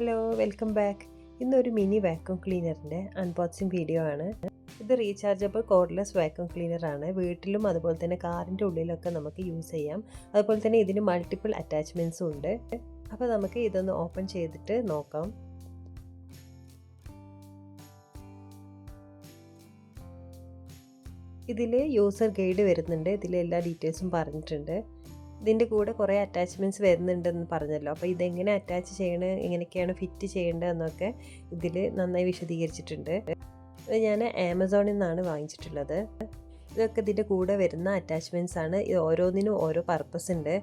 Hello welcome back ഇന്നൊരു mini vacuum ക്ലീനറിന്റെ unboxing video ആണ്. ഇത് റീചാർജബിൾ കോഡ്ലെസ് വാക്യൂം ക്ലീനർ ആണ്. വീട്ടിലും അതുപോലെ തന്നെ കാറിന്റെ ഉള്ളിലൊക്കെ നമുക്ക് യൂസ് ചെയ്യാം. അതുപോലെ തന്നെ ഇതിന് മൾട്ടിപ്പിൾ അറ്റാച്ച്മെന്റ്സും ഉണ്ട്. അപ്പോൾ നമുക്ക് ഇതൊന്ന് ഓപ്പൺ ചെയ്തിട്ട് നോക്കാം. ഇതിൽ യൂസർ ഗൈഡ് വരുന്നുണ്ട്. ഇതിൽ എല്ലാ ഡീറ്റെയിൽസും പറഞ്ഞിട്ടുണ്ട്. ഇതിന്റെ കൂടെ കുറേ അറ്റാച്ച്മെന്റ്സ് വരുന്നുണ്ടെന്ന് പറഞ്ഞല്ലോ. അപ്പോൾ ഇതെങ്ങനെ അറ്റാച്ച് ചെയ്യണത് എങ്ങനെയൊക്കെയാണ് ഫിറ്റ് ചെയ്യേണ്ടതെന്നൊക്കെ ഇതിൽ നന്നായി വിശദീകരിച്ചിട്ടുണ്ട്. ഇത് ഞാൻ ആമസോണിൽ നിന്നാണ് വാങ്ങിച്ചിട്ടുള്ളത്. ഇതൊക്കെ ഇതിന്റെ കൂടെ വരുന്ന അറ്റാച്ച്മെന്റ്സ് ആണ്. ഇത് ഓരോന്നിനും ഓരോ പർപ്പസ് ഉണ്ട്.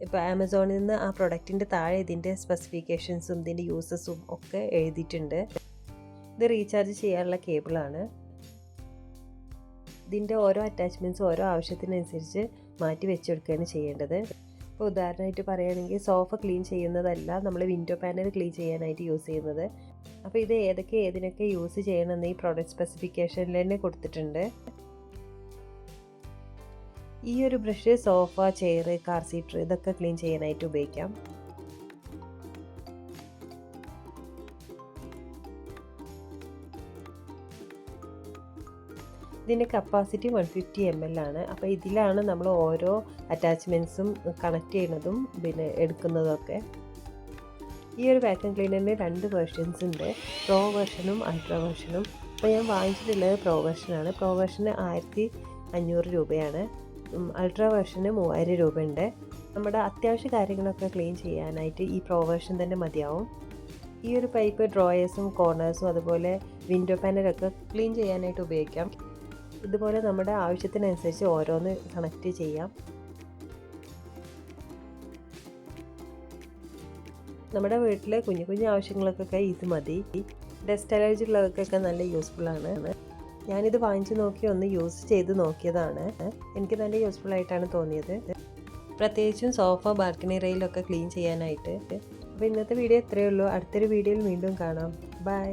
ഇപ്പോൾ ആമസോണിൽ നിന്ന് ആ പ്രൊഡക്റ്റിന്റെ താഴെ ഇതിന്റെ സ്പെസിഫിക്കേഷൻസും ഇതിന്റെ യൂസസും ഒക്കെ എഴുതിയിട്ടുണ്ട്. ഇത് റീചാർജ് ചെയ്യാനുള്ള കേബിളാണ് ഇതിന്റെ ഓരോ അറ്റാച്ച്മെന്റ്സും ഓരോ ആവശ്യത്തിനനുസരിച്ച് മാറ്റി വെച്ചെടുക്കുകയാണ് ചെയ്യേണ്ടത്. ഇപ്പോൾ ഉദാഹരണമായിട്ട് പറയുകയാണെങ്കിൽ സോഫ ക്ലീൻ ചെയ്യുന്നതല്ല നമ്മൾ വിൻഡോ പാനൽ ക്ലീൻ ചെയ്യാനായിട്ട് യൂസ് ചെയ്യുന്നത്. അപ്പോൾ ഇത് ഏതൊക്കെ ഏതിനൊക്കെ യൂസ് ചെയ്യണമെന്ന് ഈ പ്രോഡക്റ്റ് സ്പെസിഫിക്കേഷനിൽ തന്നെ കൊടുത്തിട്ടുണ്ട്. ഈ ഒരു brush sofa chair car seater ഇതൊക്കെ ക്ലീൻ ചെയ്യാനായിട്ട് ഉപയോഗിക്കാം. ഇതിന്റെ capacity one fifty M L ആണ്. അപ്പോൾ ഇതിലാണ് നമ്മൾ ഓരോ അറ്റാച്ച്മെന്റ്സും കണക്ട് ചെയ്യുന്നതും പിന്നെ എടുക്കുന്നതൊക്കെ. ഈ ഒരു വാക്യൂം ക്ലീനറിന് രണ്ട് വേർഷൻസ് ഉണ്ട്. പ്രോ വേർഷനും അൾട്രാ വേർഷനും അപ്പോൾ ഞാൻ വാങ്ങിച്ചിട്ടുള്ളത് പ്രോ വേർഷനാണ് പ്രോ വേർഷന് ആയിരത്തി അഞ്ഞൂറ് രൂപയാണ്. അൾട്രാ വേർഷന് മൂവായിരം രൂപയുണ്ട്. നമ്മുടെ അത്യാവശ്യ കാര്യങ്ങളൊക്കെ ക്ലീൻ ചെയ്യാനായിട്ട് ഈ പ്രോ വേർഷൻ തന്നെ മതിയാവും. ഈ ഒരു പൈപ്പ് ഡ്രോയേഴ്സും കോർണേഴ്സും അതുപോലെ വിൻഡോ പാനലൊക്കെ ക്ലീൻ ചെയ്യാനായിട്ട് ഉപയോഗിക്കാം. ഇതുപോലെ നമ്മുടെ ആവശ്യത്തിനനുസരിച്ച് ഓരോന്ന് കണക്റ്റ് ചെയ്യാം. നമ്മുടെ വീട്ടിലെ കുഞ്ഞു കുഞ്ഞു ആവശ്യങ്ങൾക്കൊക്കെ ഇത് മതി. ഡസ്റ്റ് അലർജി ഉള്ളവർക്കൊക്കെ നല്ല യൂസ്ഫുൾ ആണ്. ഞാനിത് വാങ്ങിച്ചു നോക്കി ഒന്ന് യൂസ് ചെയ്ത് നോക്കിയതാണ്. എനിക്ക് നല്ല യൂസ്ഫുൾ ആയിട്ടാണ് തോന്നിയത്. പ്രത്യേകിച്ചും സോഫ ബാൽക്കണി റെയിലൊക്കെ ക്ലീൻ ചെയ്യാനായിട്ട്. അപ്പോൾ ഇന്നത്തെ വീഡിയോ ഇത്രയേ ഉള്ളൂ. അടുത്തൊരു വീഡിയോയിൽ വീണ്ടും കാണാം. ബൈ